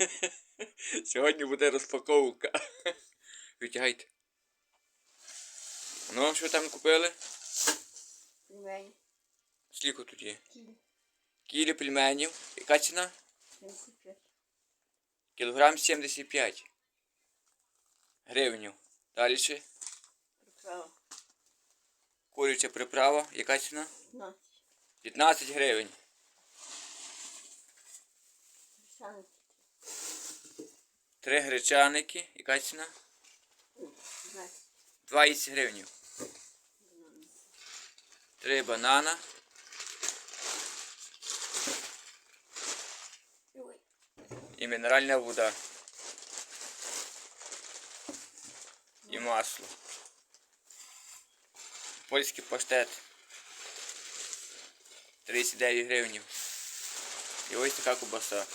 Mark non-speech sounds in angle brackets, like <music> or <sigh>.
<laughs> Сьогодні буде розпаковка. <laughs> Витягайте. Ну, що там купили? Пельмені. Скільки тут є? Кіль. Кілі пельменів. Яка ціна? 75. Кілограм 75 гривнів. Далі ще Приправа. куряча приправа. Яка ціна? 15. 15 гривень. Гречаники. Три гречаники. Яка ціна? 20. 20 гривень. Три банана. І мінеральна вода. І масло. Польський паштет. 39 гривень. І ось така кубаса.